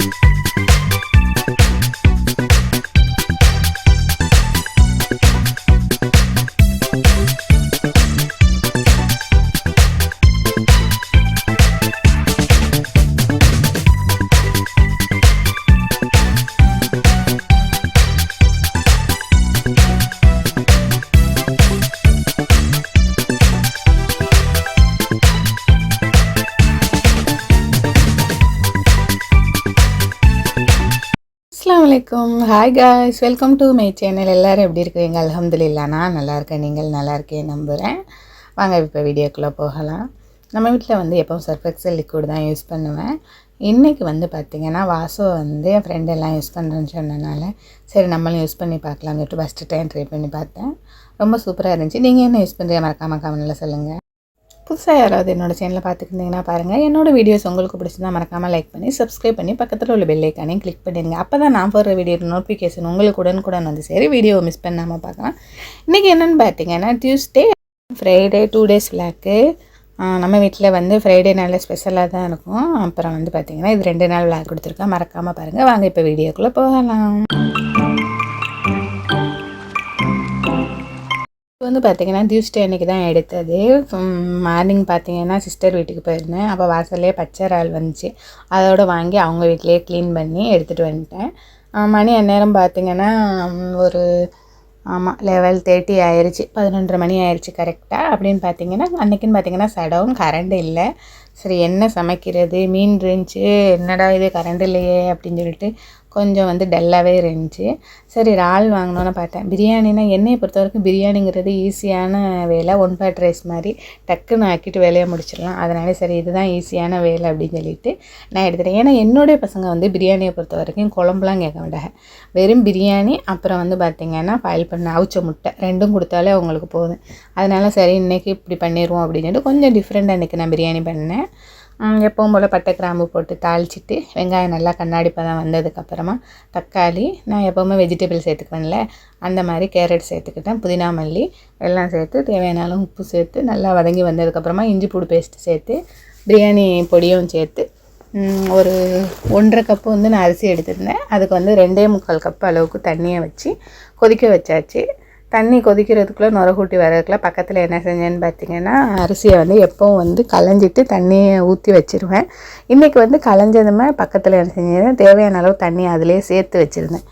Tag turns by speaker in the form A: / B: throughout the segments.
A: Thank you. அலைக்கும். Hi guys welcome to my channel எல்லோரும் எப்படி இருக்கிறீங்க? அலமதுல்லா நான் நல்லா இருக்கேன். நீங்கள் நல்லா இருக்கேன் நம்புகிறேன் வாங்க இப்போ வீடியோக்குள்ளே போகலாம். நம்ம வீட்டில் வந்து எப்போவும் சர்ஃபெக்சல் லிக்விட் தான் யூஸ் பண்ணுவேன். இன்றைக்கி வந்து பார்த்திங்கன்னா வாசோ வந்து என் ஃப்ரெண்ட் எல்லாம் யூஸ் பண்ணுறேன்னு சொன்னனால சரி நம்மளும் யூஸ் பண்ணி பார்க்கலாம்னு சொல்லிட்டு ஃபஸ்ட்டு டைம் ட்ரை பண்ணி பார்த்தேன். ரொம்ப சூப்பராக இருந்துச்சு. நீங்கள் என்ன யூஸ் பண்ணுறீங்க மறக்காமல் கமெண்ட்டில் சொல்லுங்கள் புதுசாக யாராவது என்னோட சேனலை பார்த்துக்கிட்டிங்கன்னா பாருங்கள் என்னோட வீடியோஸ் உங்களுக்கு பிடிச்சிருந்தா மறக்காமல் லைக் பண்ணி சப்ஸ்கிரைப் பண்ணி பக்கத்தில் உள்ள பெல் கிளிக் பண்ணிடுங்க. அப்போ தான் நான் போடுற வீடியோ நோட்டிஃபிகேஷன் உங்களுக்கு உடனுக்குடன் வந்து சரி வீடியோவை மிஸ் பண்ணாமல் பார்க்கலாம். இன்றைக்கி என்னென்னு பார்த்தீங்கன்னா Tuesday Friday two days vlog நம்ம வீட்டில் வந்து ஃப்ரைடே நாளில் ஸ்பெஷலாக தான் இருக்கும். அப்புறம் வந்து பார்த்திங்கன்னா இது ரெண்டு நாள் விளாக் கொடுத்துருக்கேன். மறக்காமல் பாருங்கள் வாங்க இப்போ வீடியோக்குள்ளே போகலாம். வந்து பார்த்தீங்கன்னா டியூஸ்டே அன்றைக்கி தான் எடுத்தது. மார்னிங் பார்த்தீங்கன்னா சிஸ்டர் வீட்டுக்கு போயிருந்தேன். அப்போ வாசல்லே பச்சை இறால் வந்துச்சு. அதோட வாங்கி அவங்க வீட்டிலேயே க்ளீன் பண்ணி எடுத்துகிட்டு வந்துட்டேன். மணி அந்நேரம் பார்த்தீங்கன்னா ஒரு ஆமாம் லெவல் தேர்ட்டி ஆயிடுச்சு பதினொன்றரை மணி ஆயிடுச்சு கரெக்டாக அப்படின்னு பார்த்தீங்கன்னா அன்றைக்கின்னு பார்த்தீங்கன்னா சடவும் கரண்ட் இல்லை. சரி என்ன சமைக்கிறது? மீன் இருந்துச்சு. என்னடா இது கரண்ட் இல்லையே அப்படின்னு சொல்லிட்டு கொஞ்சம் வந்து டல்லாகவே இருந்துச்சு. சரி இறால் வாங்கணுன்னு பார்த்தேன். பிரியாணினா என்னையை பொறுத்த வரைக்கும் பிரியாணிங்கிறது ஈஸியான வேலை. ஒன் பாட் ரைஸ் மாதிரி டக்குன்னு ஆக்கிட்டு வேலையை முடிச்சிடலாம். அதனால சரி இதுதான் ஈஸியான வேலை அப்படின்னு சொல்லிட்டு நான் எடுத்துட்டேன். ஏன்னா என்னுடைய பசங்க வந்து பிரியாணியை பொறுத்த வரைக்கும் குழம்புலாம் கேட்க மாட்டாங்க. வெறும் பிரியாணி அப்புறம் வந்து பார்த்திங்கன்னா ஃபைல் பண்ண அவிச்ச முட்டை ரெண்டும் கொடுத்தாலே அவங்களுக்கு போதும். அதனால சரி இன்றைக்கி இப்படி பண்ணிடுவோம் அப்படின்னு சொல்லிட்டு கொஞ்சம் டிஃப்ரெண்ட்டாக இன்றைக்கி நான் பிரியாணி பண்ணேன். எப்பவும் போல் பட்டை கிராம்பு போட்டு தாளிச்சிட்டு வெங்காயம் நல்லா கண்ணாடி பதம் வந்ததுக்கப்புறமா தக்காளி நான் எப்போவுமே வெஜிடபிள் சேர்த்துக்குவேன்ல அந்த மாதிரி கேரட் சேர்த்துக்கிட்டேன் புதினா மல்லி எல்லாம் சேர்த்து தேவையான உப்பு சேர்த்து நல்லா வதங்கி வந்ததுக்கப்புறமா இஞ்சி பூடு பேஸ்ட்டு சேர்த்து பிரியாணி பொடியும் சேர்த்து ஒரு ஒன்றரை கப்பு வந்து நான் அரிசி எடுத்திருந்தேன். அதுக்கு வந்து ரெண்டே முக்கால் கப் அளவுக்கு தண்ணியை வச்சு கொதிக்க வச்சாச்சு. தண்ணி கொதிக்கிறதுக்குள்ளே நுரகூட்டி கூட்டி பக்கத்தில் என்ன செஞ்சேன்னு பார்த்தீங்கன்னா அரிசியை வந்து எப்போவும் வந்து களைஞ்சிட்டு தண்ணியை ஊற்றி வச்சிருவேன். இன்றைக்கி வந்து களைஞ்சதுமே பக்கத்தில் என்ன செஞ்சேன் தேவையான அளவு தண்ணி அதிலே சேர்த்து வச்சுருந்தேன்.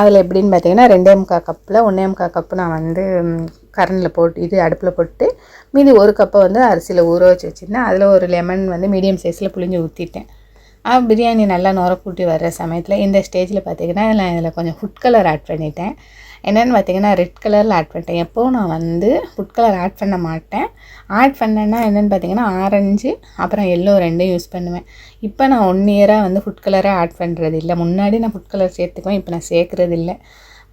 A: அதில் எப்படின்னு பார்த்தீங்கன்னா ரெண்டே முக்கால் கப்பில் ஒன்றே முக்கால் கப்பு நான் வந்து கரண்டில் போட்டு இது அடுப்பில் போட்டு மீதி ஒரு கப்பை வந்து அரிசியில் ஊற வச்சு வச்சுருந்தேன். அதில் ஒரு லெமன் வந்து மீடியம் சைஸில் புளிஞ்சு ஊற்றிட்டேன் பிரியாணி நல்லா நுரக்கூட்டி வர்ற சமயத்தில் இந்த ஸ்டேஜில் பார்த்தீங்கன்னா நான் இதில் கொஞ்சம் ஃபுட் கலர் ஆட் பண்ணிட்டேன். என்னென்னு பார்த்தீங்கன்னா ரெட் கலரில் ஆட் பண்ணிட்டேன். எப்போவும் நான் வந்து ஃபுட் கலர் ஆட் பண்ண மாட்டேன். ஆட் பண்ணேன்னா என்னென்னு பார்த்தீங்கன்னா ஆரஞ்சு அப்புறம் எல்லோ ரெண்டும் யூஸ் பண்ணுவேன். இப்போ நான் ஒன் இயராக வந்து ஃபுட் கலரை ஆட் பண்ணுறது இல்லை. முன்னாடி நான் ஃபுட் கலர் சேர்த்துக்குவேன் இப்போ நான் சேர்க்குறது இல்லை.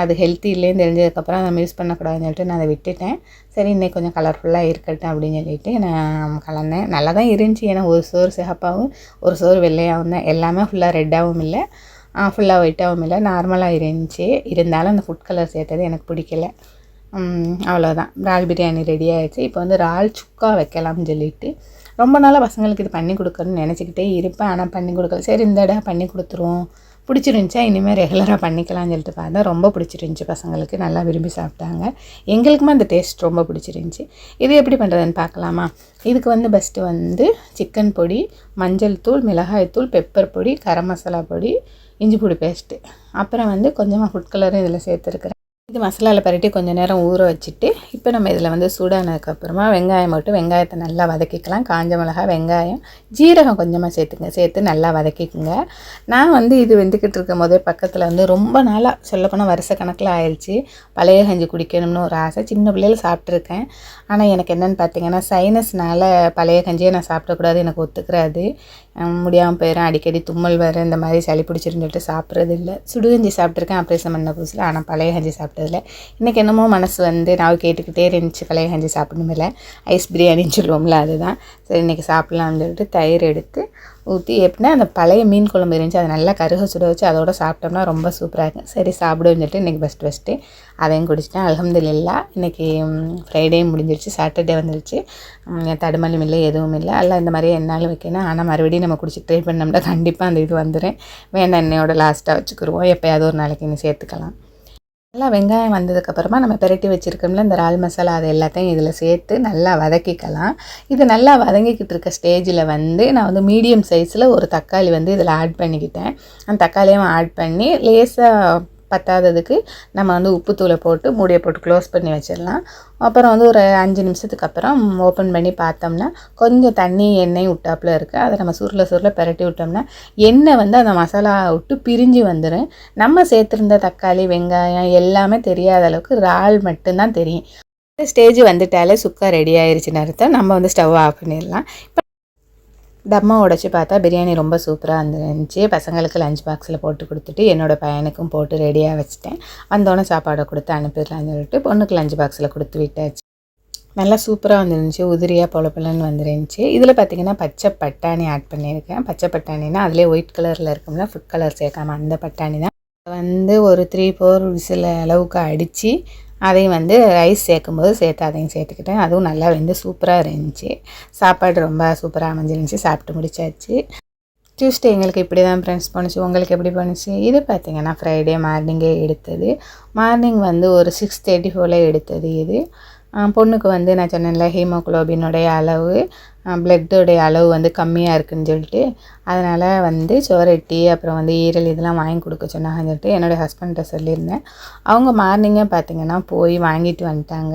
A: அது ஹெல்த்தி இல்லைன்னு தெரிஞ்சதுக்கப்புறம் நம்ம யூஸ் பண்ணக்கூடாதுன்னு சொல்லிட்டு நான் அதை விட்டுட்டேன். சரி இன்னைக்கு கொஞ்சம் கலர்ஃபுல்லாக இருக்கட்டும் அப்படின்னு சொல்லிட்டு நான் கலந்தேன். நல்லா தான் இருந்துச்சு. ஏன்னா ஒரு சோறு சிகப்பாகவும் ஒரு சோறு வெள்ளையாகவும் தான். எல்லாமே ஃபுல்லாக ரெட்டாகவும் இல்லை. ஃபுல்லாக ஒயிட்டாகவும் இல்லை. நார்மலாக இருந்துச்சு. இருந்தாலும் அந்த ஃபுட் கலர் சேர்த்தது எனக்கு பிடிக்கல. அவ்வளோதான் இறால் பிரியாணி ரெடி ஆகிடுச்சு இப்போ வந்து இறால் சுக்கா வைக்கலாம்னு சொல்லிட்டு ரொம்ப நாளாக பசங்களுக்கு இது பண்ணி கொடுக்கணும்னு நினச்சிக்கிட்டே இருப்பேன். ஆனால் பண்ணி கொடுக்கல. சரி இந்த பண்ணி கொடுத்துருவோம். பிடிச்சிருந்துச்சா? இனிமேல் ரெகுலராக பண்ணிக்கலாம்னு சொல்லிட்டு பார்த்தா ரொம்ப பிடிச்சிருந்துச்சி பசங்களுக்கு. நல்லா விரும்பி சாப்பிட்டாங்க. எங்களுக்குமே அந்த டேஸ்ட் ரொம்ப பிடிச்சிருந்துச்சி. இது எப்படி பண்ணுறதுன்னு பார்க்கலாமா? இதுக்கு வந்து ஃபஸ்ட்டு வந்து சிக்கன் பொடி மஞ்சள் தூள் மிளகாய் தூள் பெப்பர் பொடி கரம் மசாலா பொடி இஞ்சி பூடி பேஸ்ட்டு அப்புறம் வந்து கொஞ்சமாக ஃபுட் கலரும் இதில் சேர்த்துருக்குறேன். இது மசாலாவில் பரட்டி கொஞ்சம் நேரம் ஊற வச்சுட்டு இப்போ நம்ம இதில் வந்து சூடானதுக்கப்புறமா வெங்காயம் மட்டும் வெங்காயத்தை நல்லா வதக்கிக்கலாம். காஞ்ச மிளகாய் வெங்காயம் ஜீரகம் கொஞ்சமாக சேர்த்துங்க. சேர்த்து நல்லா வதக்கிக்குங்க. நான் வந்து இது வெந்துக்கிட்டு இருக்கும் போதே பக்கத்தில் வந்து ரொம்ப நாளாக சொல்லப்போனால் வருஷ கணக்கில் ஆயிடுச்சு பழைய கஞ்சி குடிக்கணும்னு ஒரு ஆசை. சின்ன பிள்ளையில சாப்பிட்ருக்கேன் ஆனால் எனக்கு என்னென்னு பார்த்தீங்கன்னா சைனஸ்னால பழைய கஞ்சியை நான் சாப்பிடக்கூடாது எனக்கு ஒத்துக்கிறாது. முடியாமல் போயிடும் அடிக்கடி தும்மல் வர இந்த மாதிரி சளி பிடிச்சிருந்துட்டு சொல்லிட்டு சாப்பிட்றது இல்லை. சுடுகஞ்சி சாப்பிட்ருக்கேன் ஆப்ரேஷன் பண்ண புதுசில். ஆனால் பழைய கஞ்சி சாப்பிட்டு சாப்பிட்டதில்ல. இன்றைக்கி என்னமோ மனசு வந்து நான் கேட்டுக்கிட்டே இருந்துச்சு கலையை கஞ்சி சாப்பிடணுமில்ல. ஐஸ் பிரியாணின்னு சொல்லுவோம்ல அதுதான். சரி இன்றைக்கி சாப்பிட்லாம்னு சொல்லிட்டு தயிர் எடுத்து ஊற்றி எப்படின்னா அந்த பழைய மீன் குழம்பு இருந்துச்சு அதை நல்லா கருக சுட வச்சு அதோட சாப்பிட்டோம்னா ரொம்ப சூப்பராக இருக்கும். சரி சாப்பிடுன்னு சொல்லிட்டு இன்றைக்கி ஃபஸ்ட் ஃபஸ்ட்டு அதையும் குடிச்சிட்டேன். அலமதுல்லா இன்றைக்கி ஃப்ரைடே முடிஞ்சிருச்சு சாட்டர்டே வந்துருச்சு. தடுமலும் இல்லை எதுவும் இல்லை. அல்ல இந்த மாதிரி என்னாலும் வைக்கணும் ஆனால் மறுபடியும் நம்ம குடிச்சு ட்ரை பண்ணோம்னா கண்டிப்பாக அந்த இது வந்துடும் வேண்டாம் என்னையோட லாஸ்ட்டாக வச்சுக்கிடுவோம் எப்போயாவது ஒரு நாளைக்கு இன்னும் சேர்த்துக்கலாம். நல்லா வெங்காயம் வந்ததுக்கப்புறமா நம்ம பெரட்டி வச்சுருக்கோம்ல இந்த இறால் மசாலா அது எல்லாத்தையும் இதில் சேர்த்து நல்லா வதக்கிக்கலாம். இது நல்லா வதங்கிக்கிட்டு இருக்க ஸ்டேஜில் வந்து நான் வந்து மீடியம் சைஸில் ஒரு தக்காளி வந்து இதில் ஆட் பண்ணிக்கிட்டேன். அந்த தக்காளியும் ஆட் பண்ணி லேசாக பத்தாததுக்கு நம்ம வந்து உப்புத்தூளை போட்டு மூடியை போட்டு க்ளோஸ் பண்ணி வச்சிடலாம். அப்புறம் வந்து ஒரு அஞ்சு நிமிஷத்துக்கு அப்புறம் ஓப்பன் பண்ணி பார்த்தோம்னா கொஞ்சம் தண்ணி எண்ணெய் விட்டாப்புல இருக்குது அதை நம்ம சுருள சுருள பெரட்டி விட்டோம்னா எண்ணெய் வந்து அந்த மசாலா விட்டு பிரிஞ்சு வந்துடும் நம்ம சேர்த்துருந்த தக்காளி வெங்காயம் எல்லாமே தெரியாத அளவுக்கு இறால் மட்டும்தான் தெரியும். ஸ்டேஜ் வந்துட்டாலே சுக்கா ரெடி ஆயிடுச்சுன்னு அர்த்தம். நம்ம வந்து ஸ்டவ் ஆஃப் பண்ணிடலாம். இப்போ தம்மா உடச்சி பார்த்தா பிரியாணி ரொம்ப சூப்பராக இருந்துச்சு. பசங்களுக்கு லஞ்ச் பாக்ஸில் போட்டு கொடுத்துட்டு என்னோடய பையனுக்கும் போட்டு ரெடியாக வச்சுட்டேன். வந்தோடனே சாப்பாடை கொடுத்து அனுப்பிடலான்னு சொல்லிட்டு பொண்ணுக்கு லஞ்ச் பாக்ஸில் கொடுத்து விட்டாச்சு. நல்லா சூப்பராக வந்துருந்துச்சு. உதிரியாக பொழப்பலன்னு வந்துருந்துச்சு. இதில் பார்த்திங்கன்னா பச்சை பட்டாணி ஆட் பண்ணியிருக்கேன். பச்சை பட்டாணினா அதிலே ஒயிட் கலரில் இருக்கும்ல ஃபுட் கலர் சேர்க்காமல் அந்த பட்டாணி தான். வந்து ஒரு த்ரீ ஃபோர் விசில் அளவுக்கு அடித்து அதையும் வந்து ரைஸ் சேர்க்கும்போது சேர்த்து அதையும் சேர்த்துக்கிட்டேன். அதுவும் நல்லா வந்து சூப்பராக இருந்துச்சு. சாப்பாடு ரொம்ப சூப்பராக அமைஞ்சிருந்துச்சி. சாப்பிட்டு முடிச்சாச்சு. டியூஸ்டே எங்களுக்கு இப்படி தான் ஃப்ரெண்ட்ஸ் பண்ணுச்சு உங்களுக்கு எப்படி பண்ணுச்சு இது பார்த்திங்கன்னா ஃப்ரைடே மார்னிங்கே எடுத்தது. மார்னிங் வந்து ஒரு சிக்ஸ் தேர்ட்டி ஃபோரில் எடுத்தது இது. பொண்ணுக்கு வந்து நான் சொன்னேன்ல ஹீமோக்ளோபினுடைய அளவு ப்ளட்டோடைய அளவு வந்து கம்மியாக இருக்குதுன்னு சொல்லிட்டு அதனால் வந்து சோரட்டி அப்புறம் வந்து ஈரல் இதெல்லாம் வாங்கி கொடுக்க சொன்னாங்கன்னு சொல்லிட்டு என்னுடைய ஹஸ்பண்ட்டை சொல்லியிருந்தேன். அவங்க மார்னிங்கே பார்த்திங்கன்னா போய் வாங்கிட்டு வந்துட்டாங்க.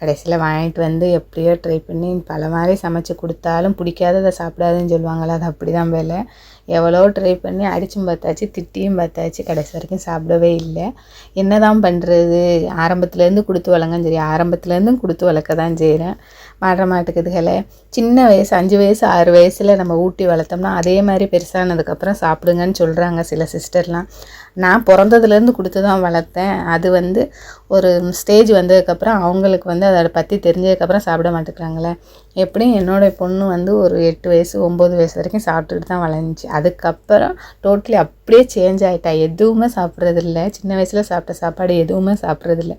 A: கடைசியில் வாங்கிட்டு வந்து எப்படியோ ட்ரை பண்ணி பல மாதிரி சமைச்சு கொடுத்தாலும் பிடிக்காததை சாப்பிடாதுன்னு சொல்லுவாங்களா அது அப்படி தான் வேலை. எவ்வளோ ட்ரை பண்ணி அடிச்சும் பார்த்தாச்சு திட்டியும் பார்த்தாச்சு. கடைசி வரைக்கும் சாப்பிடவே இல்லை. என்ன தான் பண்ணுறது ஆரம்பத்துலேருந்து கொடுத்து வளங்கன்னு சரி ஆரம்பத்துலேருந்தும் கொடுத்து வளர்க்க தான் செய்கிறேன் மாற மாட்டுக்குதுகளை சின்ன வயசு அஞ்சு வயசு ஆறு வயசில் நம்ம ஊட்டி வளர்த்தோம்னா அதே மாதிரி பெருசானதுக்கப்புறம் சாப்பிடுங்கன்னு சொல்கிறாங்க சில சிஸ்டர்லாம். நான் பிறந்ததுலேருந்து கொடுத்து தான் வளர்த்தேன். அது வந்து ஒரு ஸ்டேஜ் வந்ததுக்கப்புறம் அவங்களுக்கு வந்து அதை பற்றி தெரிஞ்சதுக்கப்புறம் சாப்பிட மாட்டேங்கிறாங்களே. எப்படியும் என்னோடய பொண்ணு வந்து ஒரு எட்டு வயசு ஒம்பது வயசு வரைக்கும் சாப்பிட்டுட்டு தான் வளர்ந்துச்சு. அதுக்கப்புறம் டோட்டலி அப்படியே சேஞ்ச் ஆகிட்டா எதுவுமே சாப்பிட்றதில்ல. சின்ன வயசில் சாப்பிட்ட சாப்பாடு எதுவுமே சாப்பிட்றதில்ல.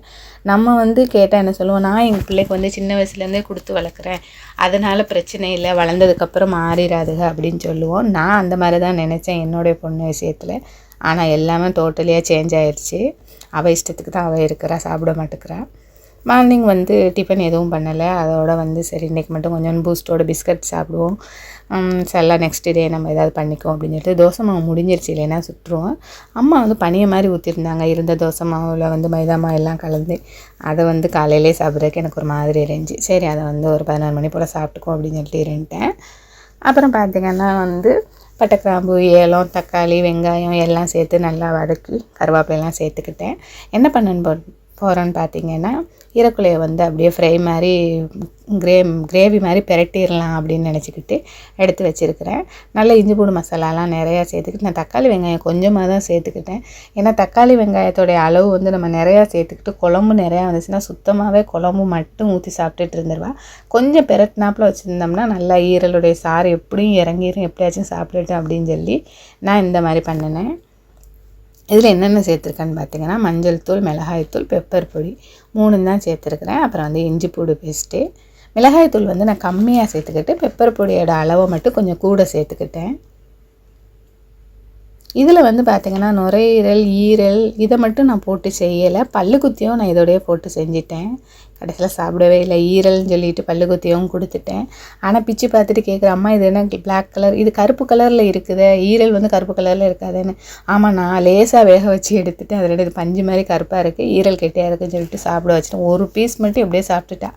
A: நம்ம வந்து கேட்டால் என்ன சொல்லுவோம்? நான் எங்கள் பிள்ளைக்கு வந்து சின்ன வயசுலேருந்தே கொடுத்து வளர்க்குறேன். அதனால் பிரச்சனை இல்லை. வளர்ந்ததுக்கப்புறம் மாறிடாதுக அப்படின்னு சொல்லுவோம். நான் அந்த மாதிரி தான் நினச்சேன் என்னுடைய பொண்ணு விஷயத்தில். ஆனால் எல்லாமே டோட்டலியாக சேஞ்ச் ஆயிடுச்சு அவள் இஷ்டத்துக்கு தான் அவள் இருக்கிறா சாப்பிட மாட்டேங்கிறா. மார்னிங் வந்து டிஃபன் எதுவும் பண்ணலை. அதோட வந்து சரி இன்றைக்கி மட்டும் கொஞ்சம் பூஸ்ட்டோட பிஸ்கட் சாப்பிடுவோம். சரிலாம் நெக்ஸ்ட் டே நம்ம ஏதாவது பண்ணிக்குவோம் அப்படின்னு சொல்லிட்டு தோசை மாவு முடிஞ்சிருச்சு இல்லைன்னா சுற்றுவோம் அம்மா வந்து பனியை மாதிரி ஊற்றிருந்தாங்க இருந்த தோசை மாவில் வந்து மைதா மாவு எல்லாம் கலந்து. அதை வந்து காலையிலே சாப்பிட்றதுக்கு எனக்கு ஒரு மாதிரி இருந்துச்சு. சரி அதை வந்து ஒரு பதினாறு மணி போல் சாப்பிட்டுக்குவோம் அப்படின்னு சொல்லிட்டு இருந்துட்டேன். அப்புறம் பார்த்திங்கன்னா வந்து பட்டை கிராம்பு ஏலம் தக்காளி வெங்காயம் எல்லாம் சேர்த்து நல்லா வதக்கி கருவேப்பிலையெல்லாம் சேர்த்துக்கிட்டேன். என்ன பண்ணுன்னு போகிறோன்னு பார்த்தீங்கன்னா ஈரக்குலையை வந்து அப்படியே ஃப்ரை மாதிரி கிரே கிரேவி மாதிரி பெரட்டிடலாம் அப்படின்னு நினச்சிக்கிட்டு எடுத்து வச்சுருக்கிறேன். நல்லா இஞ்சி பூண்டு மசாலாலாம் நிறையா சேர்த்துக்கிட்டு நான் தக்காளி வெங்காயம் கொஞ்சமாக தான் சேர்த்துக்கிட்டேன். ஏன்னா தக்காளி வெங்காயத்தோடைய அளவு வந்து நம்ம நிறையா சேர்த்துக்கிட்டு குழம்பு நிறையா வந்துச்சுன்னா சுத்தமாகவே குழம்பு மட்டும் ஊற்றி சாப்பிட்டுட்டு இருந்துருவா. கொஞ்சம் பெரட்டினாப்பில் வச்சுருந்தோம்னா நல்லா ஈரலுடைய சாறு எப்படியும் இறங்கிடும் எப்படியாச்சும் சாப்பிட்டுட்டேன் அப்படின்னு சொல்லி நான் இந்த மாதிரி பண்ணினேன். இதில் என்னென்ன சேர்த்துருக்கேன்னு பார்த்தீங்கன்னா மஞ்சள் தூள் மிளகாய் தூள் பெப்பர் பொடி மூணு தான் சேர்த்துருக்குறேன். அப்புறம் வந்து இஞ்சி பூடு பேஸ்ட்டு மிளகாய் தூள் வந்து நான் கம்மியாக சேர்த்துக்கிட்டு பெப்பர் பொடியோட அளவை மட்டும் கொஞ்சம் கூட சேர்த்துக்கிட்டேன். இதில் வந்து பார்த்திங்கன்னா நுரையீரல் ஈரல் இதை மட்டும் நான் போட்டு செய்யலை. பல்லு குத்தியும் நான் இதோடைய போட்டு செஞ்சிட்டேன். கடைசியில் சாப்பிடவே இல்லை. ஈரல்னு சொல்லிட்டு பல்லு குத்தியும் கொடுத்துட்டேன். ஆனால் பிச்சு பார்த்துட்டு கேட்குற அம்மா இது என்ன பிளாக் கலர் இது கருப்பு கலரில் இருக்குது. ஈரல் வந்து கருப்பு கலரில் இருக்காதுன்னு. ஆமாம் நான் லேசாக வேக வச்சு எடுத்துகிட்டு அதில் இது பஞ்சு மாதிரி கருப்பாக இருக்குது ஈரல் கெட்டியாக இருக்குதுன்னு சொல்லிட்டு சாப்பிட வச்சுட்டேன். ஒரு பீஸ் மட்டும் எப்படியே சாப்பிட்டுட்டா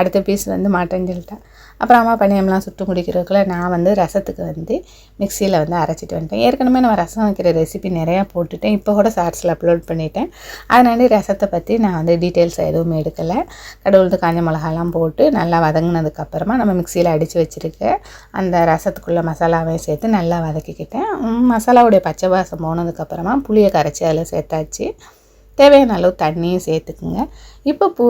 A: அடுத்த பீஸ் வந்து மாட்டேன்னு சொல்லிட்டேன். அப்புறம் அம்மா பணியம்லாம் சுட்டு முடிக்கிறதுக்குள்ள நான் வந்து ரசத்துக்கு வந்து மிக்சியில் வந்து அரைச்சிட்டு வந்துட்டேன். ஏற்கனவே நம்ம ரசம் வைக்கிற ரெசிபி நிறையா போட்டுட்டேன். இப்போ கூட ஷார்ட்ஸில் அப்லோட் பண்ணிட்டேன். அதனால ரசத்தை பற்றி நான் வந்து டீட்டெயில்ஸ் எதுவும் எடுக்கலை. கடவுளுக்கு காஞ்ச மிளகாலாம் போட்டு நல்லா வதங்கினதுக்கப்புறமா நம்ம மிக்சியில் அடித்து வச்சுருக்க அந்த ரசத்துக்குள்ளே மசாலாவையும் சேர்த்து நல்லா வதக்கிக்கிட்டேன். மசாலாவுடைய பச்சை வாசம் போனதுக்கப்புறமா புளியை கரைச்சி அதில் சேர்த்தாச்சு. தேவையான அளவு தண்ணியும் சேர்த்துக்குங்க. இப்போ பூ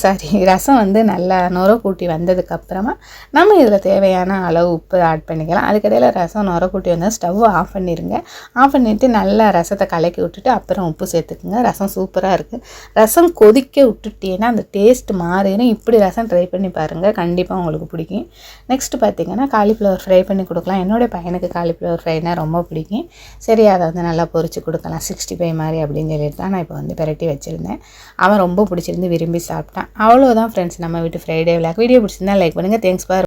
A: சாரி ரசம் வந்து நல்லா நுர கூட்டி வந்ததுக்கப்புறமா நம்ம இதில் தேவையான அளவு உப்பு ஆட் பண்ணிக்கலாம். அதுக்கடையில் ரசம் நுர கூட்டி வந்தால் ஸ்டவ் ஆஃப் பண்ணிடுங்க ஆஃப் பண்ணிவிட்டு நல்லா ரசத்தை கலக்கி விட்டுட்டு அப்புறம் உப்பு சேர்த்துக்குங்க. ரசம் சூப்பராக இருக்குது ரசம் கொதிக்க விட்டுட்டீங்கன்னா அந்த டேஸ்ட் மாறிடும். இப்படி ரசம் ட்ரை பண்ணி பாருங்கள் கண்டிப்பாக உங்களுக்கு பிடிக்கும். நெக்ஸ்ட் பார்த்தீங்கன்னா காலிஃப்ளவர் ஃப்ரை பண்ணி கொடுக்கலாம். என்னுடைய பையனுக்கு காலிஃப்ளவர் ஃப்ரைனா ரொம்ப பிடிக்கும். சரி அதை வந்து நல்லா பொறிச்சு கொடுக்கலாம். சிக்ஸ்டி ஃபைவ் மாதிரி அப்படின்னு சொல்லிட்டு தான் நான் இப்போ வந்து வந்து பெரட்டி வச்சுருந்தேன். அவன் ரொம்ப பிடிச்சிருந்து விரும்பி சாப்பிட்டான். அவ்வளோதான் ஃப்ரெண்ட்ஸ் நம்ம வீட்டு ஃப்ரைடே விளாக் வீடியோ பிடிச்சிருந்தா லைக் பண்ணுங்கள் தேங்க்ஸ் ஃபார்